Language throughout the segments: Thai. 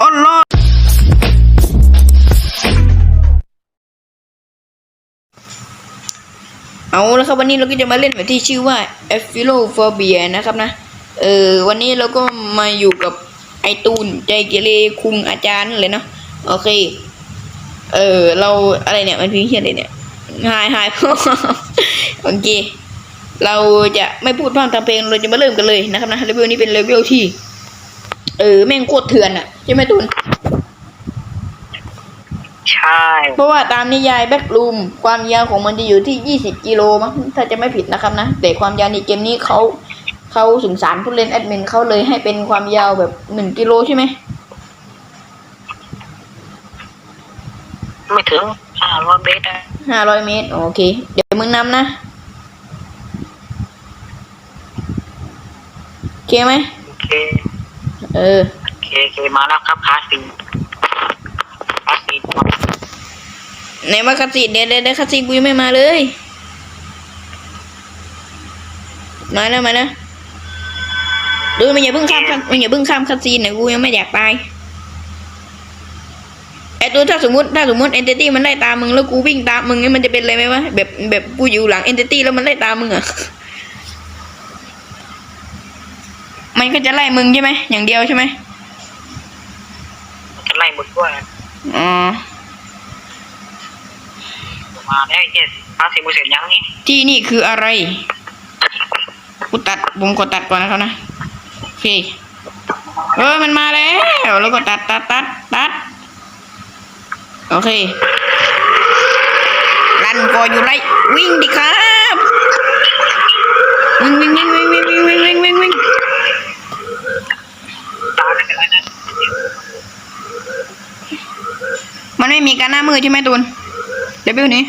อ๋อรอดเอาล้วครับวันนี้เราก็จะมาเล่นแบบที่ชื่อว่า a p h i l o p h o b i a นะครับนะ เออวันนี้เราก็มาอยู่กับไอตูนใจเกเรคุงอาจารย์เลยเนาะโอเค เออเราอะไรเนี่ยมันพิมพ์เขียอะไรเนี่ยหายหายโอเค เราจะไม่พูดพร่ำทำเพลงเราจะมาเริ่มกันเลยนะครับนะเลเวลนี้เป็นเลเวลที่ เออแม่งโคตรเถื่อนอะใช่ไหมตูนใช่ เพราะว่าตามนิยายแบ็กลูมความยาวของมันจะอยู่ที่ 20 กิโลมั้งถ้าจะไม่ผิดนะครับนะแต่ความยาวในเกมนี้เขาเขาสงสารผู้เล่นแอดมินเขาเลยให้เป็นความยาวแบบ 1 กิโลใช่ไหมไม่ถึงห้าร้อยเมตรอะ500เมตร โอเค เดี๋ยวมึงนำนะโอเคไหมโอเค เออโอเคโอเคมาแล้วครับคาสินคาสินไหนว่าคาสิเดี๋ยวเดี๋ยวเดี๋ยวคาสิกูยังไม่มาเลย มาแล้วมาแล้วดูมันอย่าเพิ่งข้ามคันมันอย่าเพิ่งข้ามคาซีนนะกูยังไม่อยากตายไอตัวถ้าสมมติถ้าสมมติเอนติตี้มันไล่ตามมึงแล้วกูวิ่งตามมึงนี่มันจะเป็นอะไรไหมวะแบบแบบกูอยู่หลังเอนติตี้แล้วมันไล่ตามมึงเหรอ มันก็จะไล่มึงใช่ไหมอย่างเดียวใช่ไหมจะไล่หมดด้วยอ๋อมาแล้วไอ้เจ็ดคาสินมือเสร็จยังนี่ที่นี่คืออะไรกูตัดผมกดตัดก่อนนะครับนะโอเคเออมันมาแล้วแล้วก็ตัดตัดตัดตัดโอเครันก็อยู่ไรวิ่งดิครับวิ่งวิ่งวิ่งวิ่งวิ่งวิ่งวิ่งวิ่งวิ่งวิ่ง ตาไม่เป็นไรนะ มันไม่มีการหน้ามือใช่ไหมตูนเดี๋ยวเบลนี้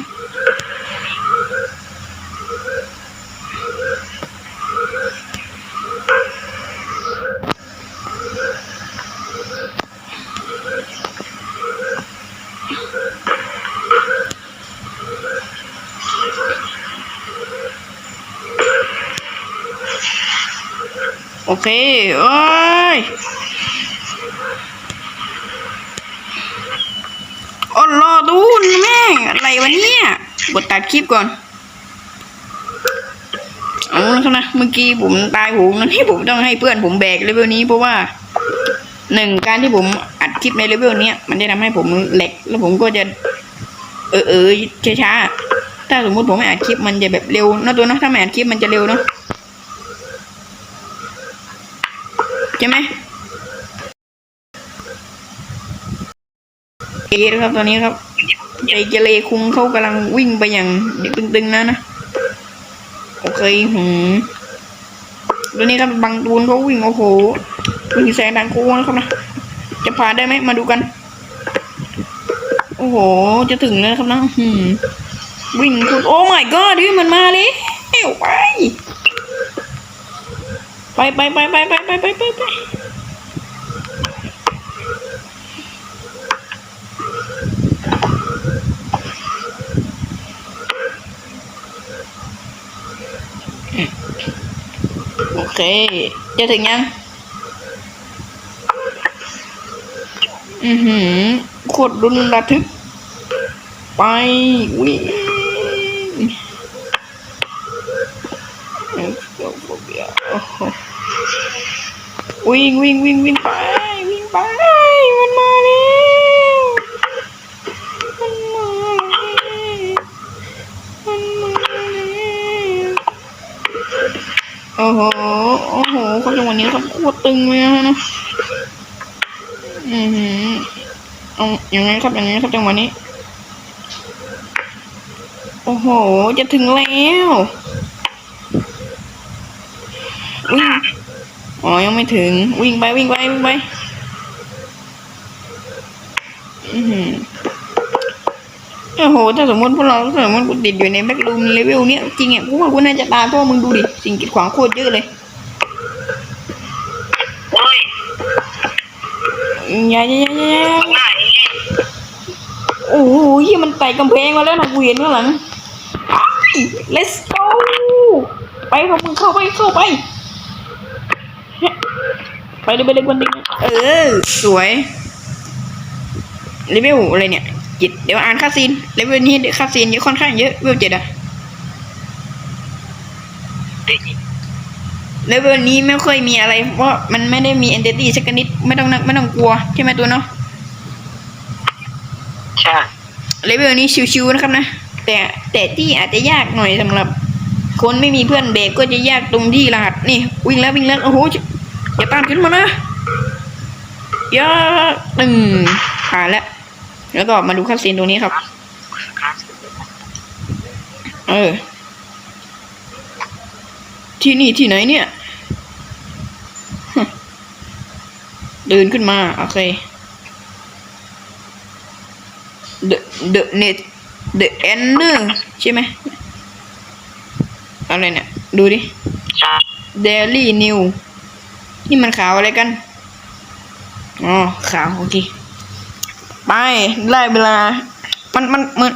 โอเค โอ้ย อ๋อรอดู นแม่อะไรวะเนี่ยกดตัดคลิปก่อนเอาละนะเมื่อกี้ผมตายโหงนะที่ผมต้องให้เพื่อนผมแบกเลเวลนี้เพราะว่าหนึ่งการที่ผมอัดคลิปในเลเวลนี้มันจะทำให้ผมแหลกแล้วผมก็จะ เออเออช้าๆถ้าสมมุติผมไม่อัดคลิปมันจะแบบเร็วนะตัวเนะถ้าไม่อัดคลิปมันจะเร็วเนาะใช่ไหม เอนะครับตอนนี้ครับใจเกเรคุงเขากำลังวิ่งไปอย่างตึงๆนะนะโอเคหืมตอนนี้ครับบางตูนเขาวิ่งโอ้โหวิ่งแซงทางโค้งนะครับนะจะผ่านได้ไหมมาดูกัน โอ้โห จะถึงแล้วครับนะหืมวิ่งคุณโอ้ my god ดิมันมาเลยไปไปไปไปไปไปไปไป เค จะถึงยัง อือหือโคตรรุนระทึก ไปวิ่งวิ่งวิ่งวิ่งวิ่งวิ่งไป มันมาแล้วมันมาแล้วมันมาแล้ว โอ้โห โอ้โหเขาจังหวะ นี้เขาโคตรตึงเลยนะ อือหือเอาอย่างไงครับอย่างไงครับจังหวะนี้ โอ้โห จะถึงแล้ววิ่งอ๋อ ยังไม่ถึง วิ่งไปวิ่งไปวิ่งไป อือหือโอ้โห ถ้าสมมติพวกเราถ้าสมมติกูติดอยู่ในแบ็กลูมเลเวลเนี้ยจริงอะกูว่ากูน่าจะตายเพราะมึงดูดิ สิ่งกีดขวางโคตรเยอะเลย เฮ้ย อ ย่าอย่าอย่าอย่าอย่าข้างหน้านี้โอ้โหยี่มันไต่กำแพงมาแล้วนะกูเห็นข้างหลังไป let's go ไปครับมึงเข้าไปเข้าไป ไปเลยไปเลยวันนี้เออ สวยเลเวลอะไรเนี่ยเจ็ดเดี๋ยวอ่านค่าซีนเลเวลนี้ค่าซีนเยอะค่อนข้างเยอะเลเวลเจ็ดอะ เด็กเลเวลนี้ไม่ค่อยมีอะไร เพราะมันไม่ได้มีเอนติตี้สักนิดไม่ต้องนักไม่ต้องกลัวใช่ไหมตัวเนาะใช่เลเวลนี้ชิวๆนะครับนะ แต่แต่ที่อาจจะยากหน่อยสำหรับ คนไม่มีเพื่อนเบรกก็จะยากตรงที่รหัสนี่ วิ่งแล้ววิ่งแล้วโอ้โหอย่าตามขึ้นมานะอย่าตึงผ่านแล้ว แล้วก็มาดูคัดซีนตรงนี้ครับคลาสเออ ที่นี่ที่ไหนเนี่ยฮะเดินขึ้นมาโอเค the the net the ender ใช่ไหมอะไรเนี่ย ดูดิ daily new นี่มันขาวอะไรกัน อ๋อ ขาว โอเค ไป ได้เวลา มัน มัน มัน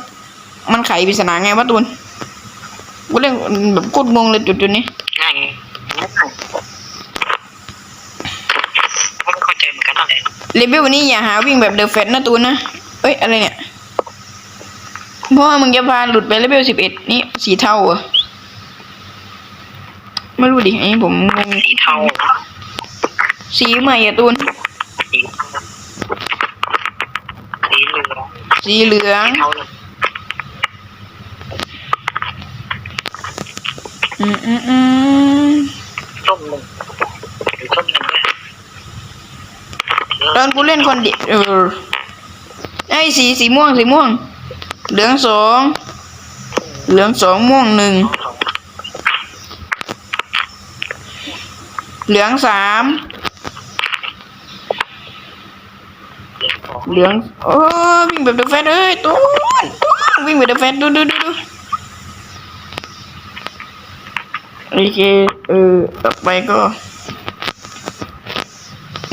มันไขปริศนาไงวะตูนกูเล่นแบบโคตรงงเลยจุดจุดๆนี้ ง่ายไงง่ายผมไม่เข้าใจเหมือนกันอะไรเลเวลนี้อย่าหาวิ่งแบบเดอะแฟตนะตูนนะ เอ้ย อะไรเนี่ย เพราะว่ามึงจะพาหลุดไปเลเวลสิบเอ็ดนี่สีเทาเหรอไม่รู้ดิอันนี้ผมงงสีเทาสีใหม่อะตูน สีสีเหลืองสีเหลืองสีเทาเลยอืมอืมอืม้มหนึ่งหรือส้มหนึ่งด้วยตอนกูเล่นคนเดียวเออไอ้สีสีม่วงสีม่วง เหลืองสอง เหลืองสองม่วงหนึ่ง เหลืองสาม เหลือง โอ้วิ่งแบบเดอะแฟตเอ้ยตูนตูนวิ่งแบบเดอะแฟตดูดูดูดูโอเค เออ ต่อไปก็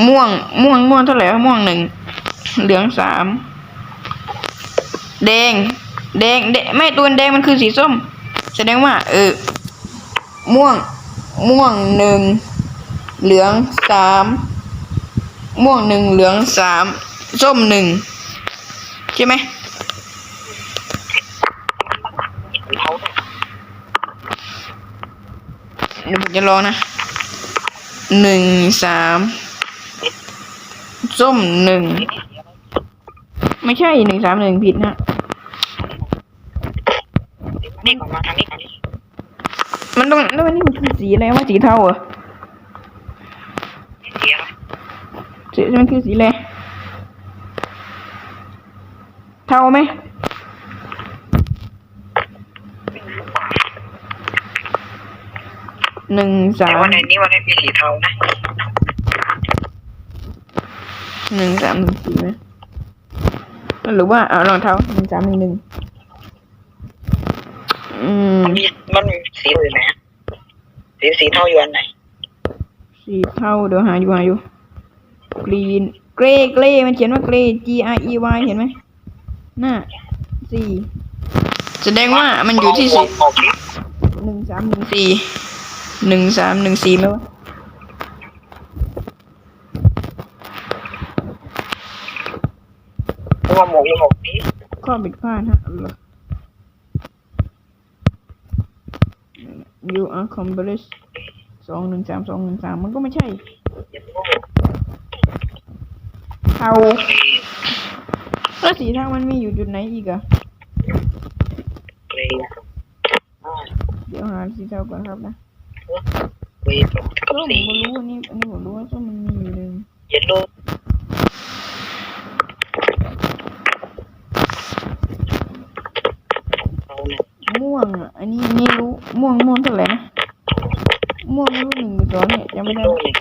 ม่วง ม่วง ม่วงเท่าไหร่ม่วงหนึ่ง เหลืองสาม แดง แดงแดงไม่ตัวแดงมันคือสีส้ม แสดงว่า เออ ม่วง ม่วงหนึ่ง เหลืองสาม ม่วงหนึ่ง เหลืองสาม ส้มหนึ่ง ใช่ไหม สีเทา เดี๋ยวผมจะลองนะหนึ่งสามส้มหนึ่งไม่ใช่หนึ่งสามหนึ่งผิดนะนี่ออกมาทางนี้ทางนี้มันต้องแล้วมันนี่มันคือสีอะไรวะสีเทาเหรอสีอะไรสีมันคือสีอะไรเทาไหม หนึ่งสาแต่มว่าในนี้มันไม่มีสีเทานะหนึ่งสามหนึ่งสี่ไหมหรือว่าเอารองเท้าหนึ่งสามหนึ่งหนึ่งอืมมันมีมันมีสีอื่นไหมสีสีเทาอยู่อันไหนสีเทาเดี๋ยวหาอยู่หาอยู่กรีนเกรย์เกรย์มันเขียนว่าเกรย์ G R E Y เห็นไหมหน้าสี่แสดงว่ามันอยู่ที่สี ออกสีหนึ่งสามหนึ่งสี่ หนึ่งสามหนึ่งสี่ไหมวะเพราะว่าหมวกยังหมวกนี้ข้อผิดพลาดฮะเหรอ You are complete สองหนึ่งสามสองหนึ่งสามมันก็ไม่ใช่ยังโง่เทาแล้วสีเทามันมีอยู่จุดไหนอีกอะเกรย์อ่าเดี๋ยวหาสีเทาก่อนครับนะ เกรย์กับส้มสีรู้อันนี้อันนี้ผมรู้ว่าส้มมันมีอยู่หนึ่งเยลโล่เอาหนึ่งม่วงอะอันนี้ไม่รู้ม่วงม่วงเท่าไหร่นะม่วงไม่รู้หนึ่งหรือสองเนี่ยยังไม่ได้โล่หนึ่ง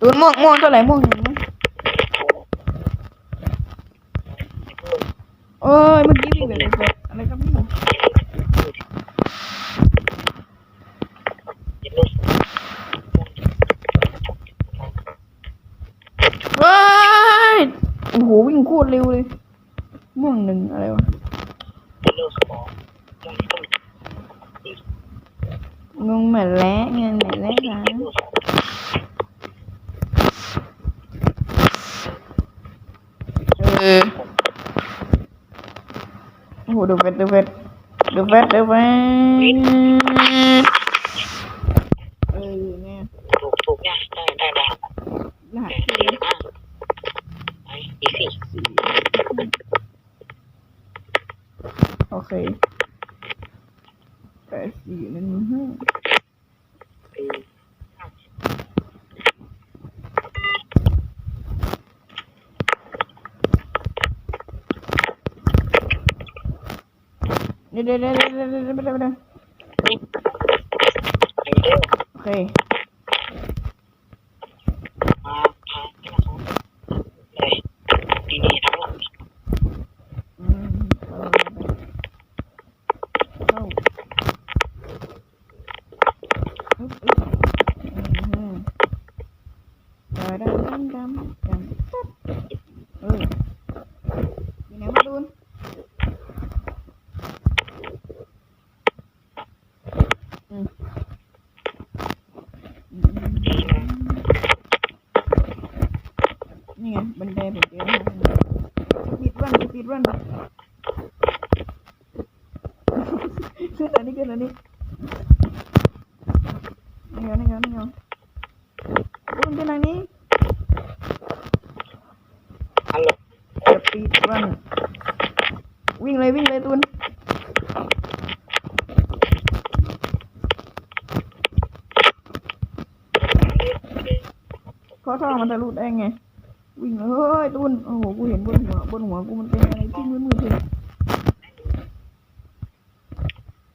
ตัวม่วงม่วงเท่าไหร่ม่วงหนึ่งนะเอ้ยเมื่อกี้วิ่งแบบเด็กๆอะไรครับนี่เยลโล่ เฮ้ย โอ้โหวิ่งโคตรเร็วเลย ม่วงหนึ่งอะไรวะเยลโล่สองงงเหมือนแล้วเงินเหมือนแล้วนะเออโอ้โหดูเฟสดูเฟสดูเฟสดูเฟสเออเนี่ยถูกถูกเนี่ยได้ได้ได้ เดี๋ยวเดี๋ยวเดี๋ยวเดี๋ยวเดี๋ยวโอเคดำดำดำเออ ข้อท่อมันทะลุได้ไง วิ่งเลยเฮ้ยตุนโอ้โหกูเห็นบนหัวบนหัวกูมันเป็นอะไรที่มืดๆเลย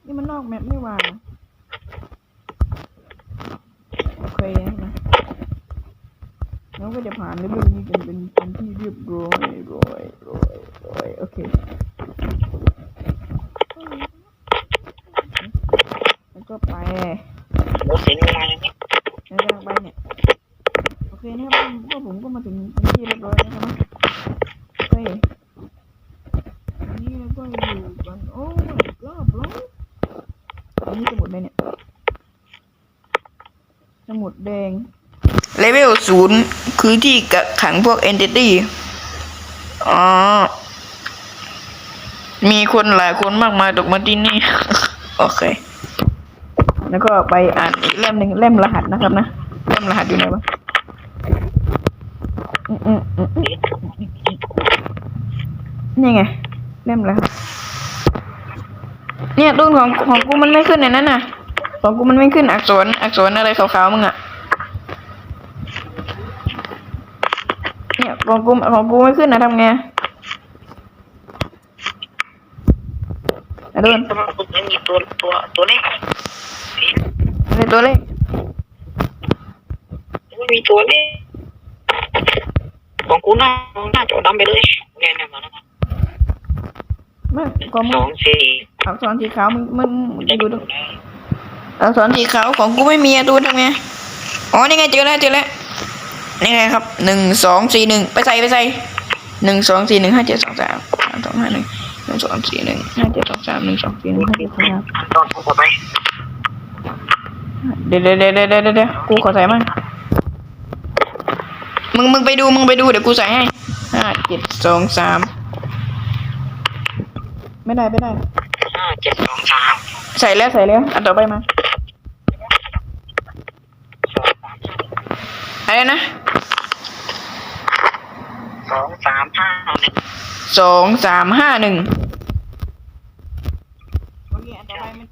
นี่มันนอกแมปไม่ว่าโอเคนะแล้วก็จะผ่านเลเวลนี้กันเป็นเป็นที่เรียบร้อยร้อยร้อยร้อยโอเคแล้วก็ไป รถเสียงมาอย่างนี้ แล้วก็ไปเนี่ยโอเคนะครับก็ผมก็มาถึงเป็นที่เรียบร้อยแล้วนะครับ โอเคอันนี้เราก็อยู่กัน โอ้ my god bro อันนี้สมุดอะไรเนี่ย สมุดแดง เลเวล ศูนย์คือที่กักขังพวก entity อ๋อ มีคนหลายคนมากมายตกมาที่นี่ โอเค แล้วก็ไปอ่านอีกเล่มหนึ่งเล่มรหัสนะครับนะ เล่มรหัสอยู่ไหนวะนี่ไง เล่มรหัสเนี่ยรุ่นของของกูมันไม่ขึ้นในนั้นน่ะ ของกูมันไม่ขึ้นอักษรอักษรอะไรขาวๆมึงอะเนี่ย ของกูของกูไม่ขึ้นนะทำไงอะโดนทำไมคุณไม่มีตัวตัวตัวเลขในตัวเลขไม่มีตัวเลขของกูหน้าหน้าจอดำไปเลยเนี่ยเนี่ยมาแล้วนะไม่ของสมึองงสี่อักษรสีขาวมึงมึงมึงจะดูตรงอักษรสีขาวของกูไม่มีอะดูทำไงอ๋อนี่ไงเจอแล้วเจอแล้ว นี่ไงครับหนึ่งสองสี่หนึ่งไปใส่ไปใส่หนึ่งสองสี่หนึ่งห้าเจ็ดสองสามสามสองห้าหนึ่งหนึ่งสองสี่หนึ่งห้าเจ็ดสองสามหนึ่งสองสี่หนึ่งห้าเจ็ดสองสามตอนต่อไปเดี๋ยวเดี๋ยวเดี๋ยวเดี๋ยวเดี๋ยวเดี๋ยวกูขอใส่มั่งมึงมึงไปดูมึงไปดูเดี๋ยวกูใส่ให้ห้าเจ็ดสองสามไม่ได้ไม่ได้ห้าเจ็ดสองสามใส่แล้วใส่แล้วอันต่อไปมาสองสามอะไรนะสองสามห้าหนึ่งสองสามห้าหนึ่ง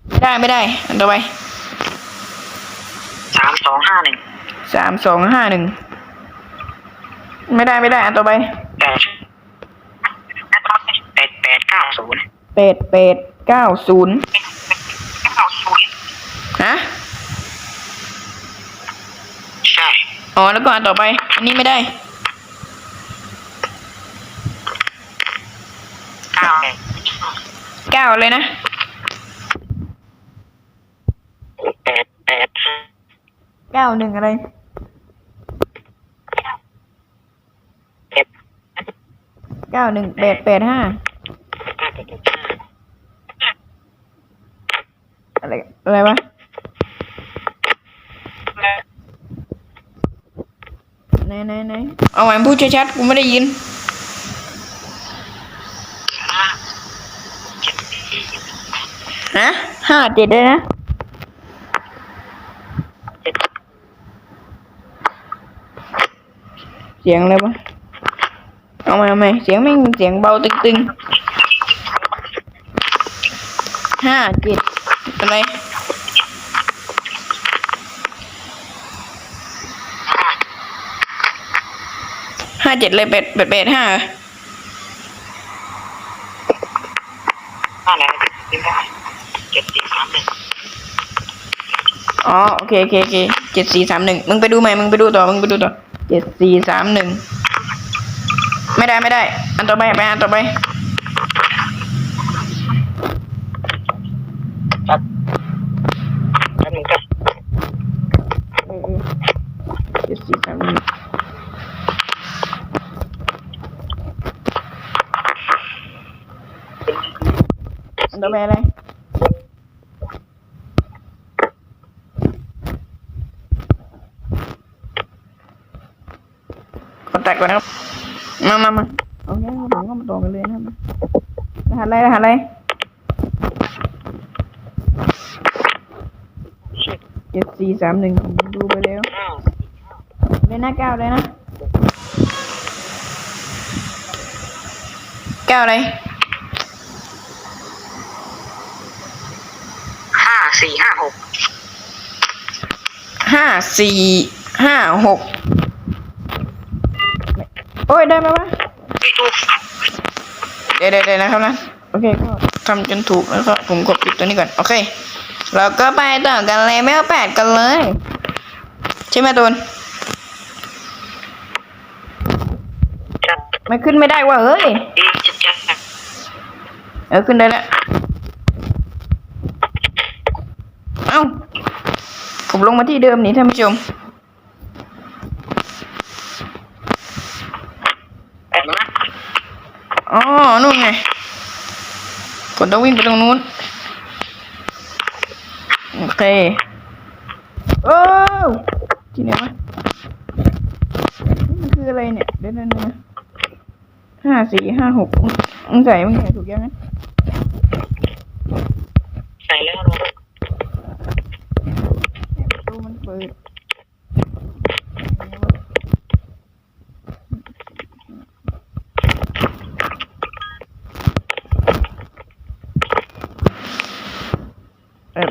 ไม่ได้ไม่ได้ อันต่อไปสามสองห้าหนึ่งสามสองห้าหนึ่งไม่ได้ไม่ได้ อันต่อไปแปดแปดแปดเก้าศูนย์แปดแปดเก้าศูนย์เก้าศูนย์ฮะใช่ อ๋อแล้วก็อันต่อไป อันนี้ไม่ได้ เก้า เก้าเลยนะแปดแปดห้าเก้าหนึ่งอะไรเจ็ดเก้าหนึ่งแปดแปดห้าห้าแปดแปดห้าอะไรอะไรวะไหนไหนไหนเอาใหม่พูดชัดๆกูไม่ได้ยิน ห้าเจ็ดะห้าเจ็ดเลยนะเสียงอะไรวะเอาไหมเอาไหมเสียงไม่เสียงเบาตึงๆห้าเจ็ดอะไรห้าเจ็ดเลยแปดแปดแปดห้าอะไรกินได้เจ็ดสี่สามหนึ่ง อ๋อโอเคโอเคโอเคเจ็ดสี่สามหนึ่งมึงไปดูไหมมึงไปดูต่อมึงไปดูต่อเจ็ดสี่สามหนึ่งไม่ได้ไม่ได้ อันต่อไปไปอันต่อไปครับแล้วมึงก็เจ็ดสี่สามหนึ่งอันต่อไปอะไร ขอตัดก่อนนะครับ มามามาเอางี้ผมก็มาต่อกันเลยนะครับรหัสอะไรรหัสอะไรเจ็ดสี่สามหนึ่งผมดูไปแล้วเลยนะเก้าเลยนะเก้าอะไรห้าสี่ห้าหกห้าสี่ห้าหก โอ้ยได้ไหมวะไม่ถูกเดี๋ยวเดี๋ยวเดี๋ยวนะครับนะโอเคก็ทำจนถูกแล้วก็ผมกดปิดตัวนี้ก่อนโอเคเราก็ไปต่อกันเลยไม่เอาแปดกันเลย ใช่ไหมตูนจัดไม่ขึ้นไม่ได้ว่ะเฮ้ยดีจัดจัดเออขึ้นได้แล้วเอ้าผมลงมาที่เดิมนี่ท่านผู้ชม แอบนะ อ๋อนู่นไงผมต้องวิ่งไปตรงนู้น โอเคโอ้วที่ไหนวะนี่มันคืออะไรเนี่ย เดี๋ยวๆนะห้าสี่ห้าหกมึงใส่มึงใส่ถูกยังนะใส่แล้วลงประตูมันเปิด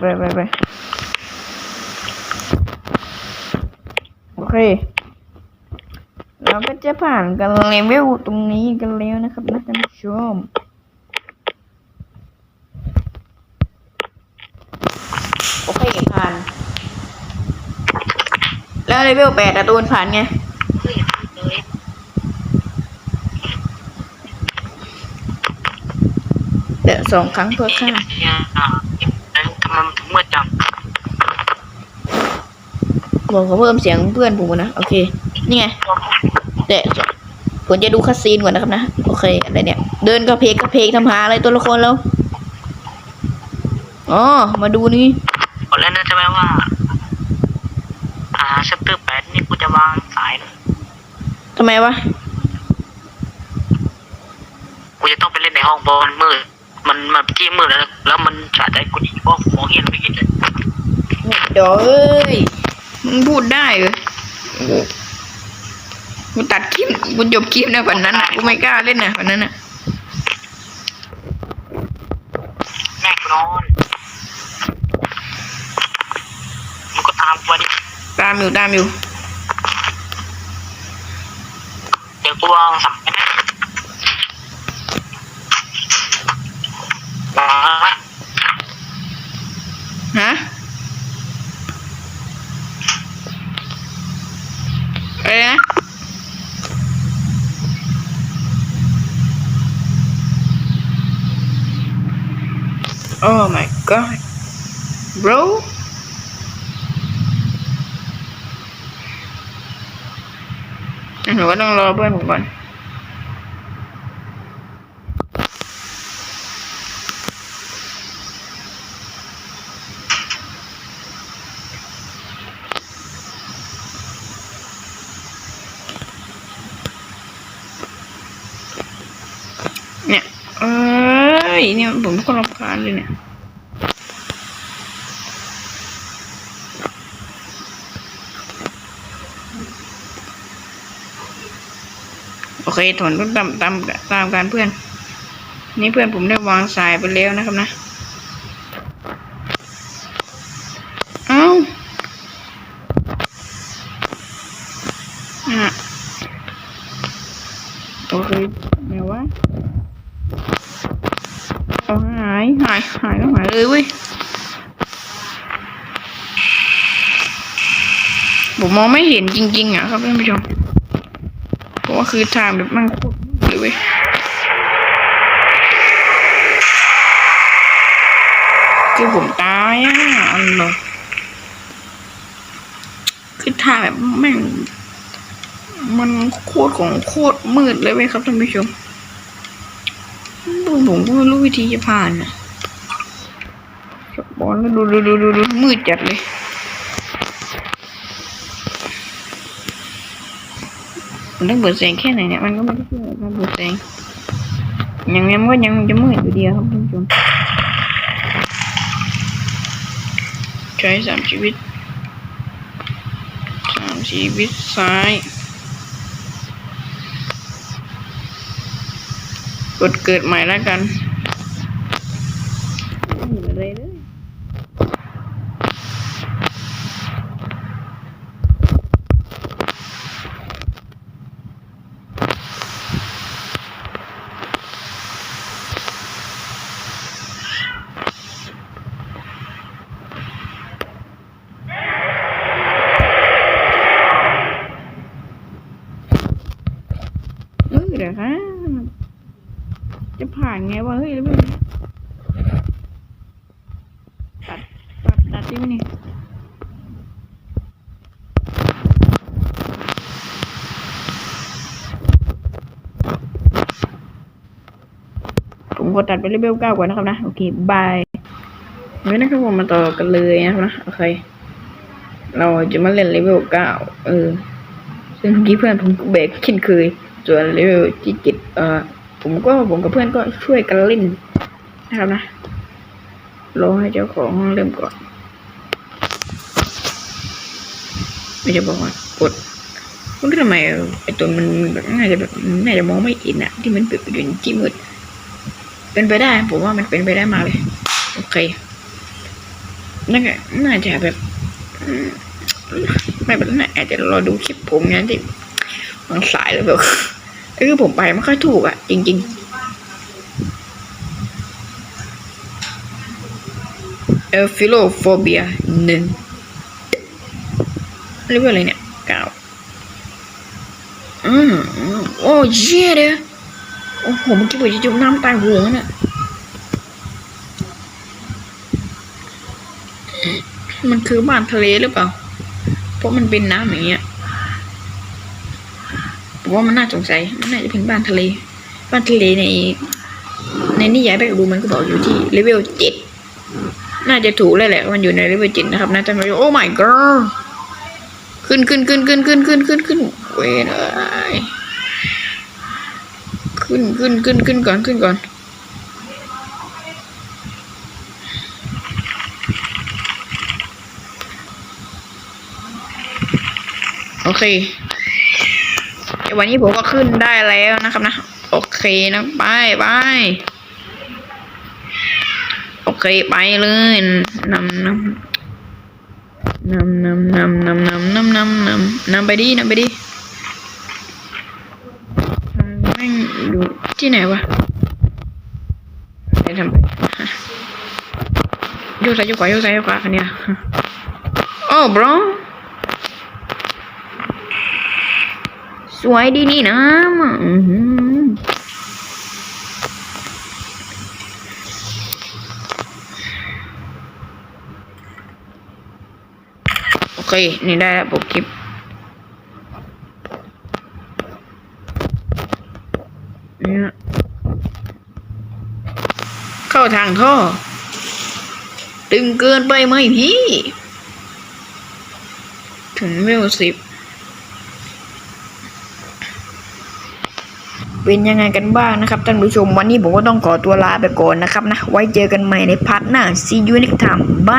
ไปไปไปไปโอเค เราก็จะผ่านกันเลเวลตรงนี้กันแล้วนะครับนะท่านผู้ชมโอเคผ่าน แล้วเลเวลแปดอะตูนผ่านไงเฮ้ยเลยเดี๋ยวสองครั้งเพื่อข้าม เนี่ยอะแล้วทำไมมันถึงมืดจัง บอกเขาเพิ่มเสียงเพื่อนผมก่อนนะ โอเค นี่ไงเดี๋ยวผมจะดูคัสซีนก่อนนะครับนะ โอเค อะไรเนี่ย เดินกระเพกกระเพกทำหาอะไรตัวละครแล้ว อ๋อ มาดูนี่บอกแล้วนะใช่ไหมว่า อ่าชัปเตอร์แปดนี่กูจะวางสายนะทำไมวะ กูจะต้องไปเล่นในห้องบอลมืด มันมันที่มืดแล้ว แล้วมันฉาใจกูดีเพราะมองเห็นไม่เห็นเลยเดี๋ยวเอ้ย มึงพูดได้เหรอโอ้โหกูตัดคลิปกูจบคลิปนะวันนั้นน่ะกูไม่กล้าเล่นนะวันนั้นน่ะแม่กูนอนมันก็ตามกูมาดิตามอยู่ตามอยู่เดี๋ยวกูวางสายนะวางละ ฮะอะไรนะ Oh my god bro หนูก็ต้องรอเพื่อนผมก่อน เนี่ย เอ้ย เนี่ยผมก็รำคาญเลยเนี่ย โอเคถอนตามตามตามการเพื่อน นี่เพื่อนผมได้วางสายไปแล้วนะครับนะ เอ้าอะโอเคไหนวะเอาหายหายหายแล้วหายเลยเว้ยผมมองไม่เห็นจริงๆอะครับท่านผู้ชม คือทางแบบมันโคตรมืดเลยเว้ยคือผมตายอะอันเหรอคือทางแบบแม่งมันโคตรของโคตรมืดเลยเว้ยครับท่านผู้ชมผมผมก็ไม่รู้วิธีจะผ่านอะบอลแล้วดูดูดูดูดูมืดจัดเลย đến buổi sáng khác này nè, anh có mấy cái là buổi sáng nhận em có nhận cho mấy người đi không chung. Trái giảm chỉ biết giảm chỉ biết sai. กดเกิดใหม่แล้วกัน เหรอคะจะผ่านไงวะเฮ้ยแล้วมันตัดตัดตัดที่มันนี่ผมกดตัดไปเลเวลเก้าก่อนนะครับนะ โอเคบายงั้นนะครับผมมาต่อกันเลยนะครับนะโอเคเราจะมาเล่นเลเวลเก้าเออซึ่งเมื่อกี้เพื่อนผมเบรกเช่นเคย ส่วนเลเวลที่เจ็ดเอ่อผมก็ผมกับเพื่อนก็ช่วยกันเล่นนะครับนะรอให้เจ้าของเริ่มก่อน ไม่จะบอกว่ากดมันทำไมไอตัวมันแบบน่าจะแบบน่าจะมองไม่เห็นอะที่มันเปิดอยู่ในที่มืดเป็นไปได้ ผมว่ามันเป็นไปได้มาเลย โอเคนั่นก็น่าจะแบบไม่เป็นไรอาจจะรอดูคลิปผมงั้นที่มันสายแล้วแบบ เออผมไปไม่ค่อยถูกอะ จริง ๆ เอลฟิโลโฟเบียหนึ่งเรียกว่าอะไรเนี่ยเก้าอืมโอ้เชี่ยเด้อโอ้โหเมื่อกี้ผมจะจุ่มน้ำตายหัวน่ะมันคือบ้านทะเลหรือเปล่า เพราะมันเป็นน้ำอย่างเงี้ย ผมว่ามันน่าสงสัยมันน่าจะเป็นบ้านทะเล บ้านทะเลใน ในนิยายแบกดูมันก็บอกอยู่ที่เลเวลเจ็ดน่าจะถูกแล้วแหละมันอยู่ในเลเวลเจ็ดนะครับนะท่านผู้ชมโอ้ my god ขึ้นขึ้นขึ้นขึ้นขึ้นขึ้นขึ้นขึ้นเว้ยเลยขึ้นขึ้นขึ้นขึ้นก่อนขึ้นก่อนโอเค วันนี้ผมก็ขึ้นได้แล้วนะครับนะ โอเคนะไปไปโอเคไปเลยนำนำนำนำนำนำนำนำนำนำนำไปดินำไปดิแม่งอยู่ที่ไหนวะไปทำไปโยกซ้ายโยกขวาโยกซ้ายโยกขวาคันเนี้ยโอ้ bro สวยดีนี่นะอือหือโอเค นี่ได้แล้วปุ๊บคลิปเนี่ยเข้าทางท่อ ตึงเกินไปไหมพี่ ถึงเวลสิบ เป็นยังไงกันบ้างนะครับท่านผู้ชมวันนี้ผมก็ต้องขอตัวลาไปก่อนนะครับนะไว้เจอกันใหม่ในพาร์ทหน้า see you next time bye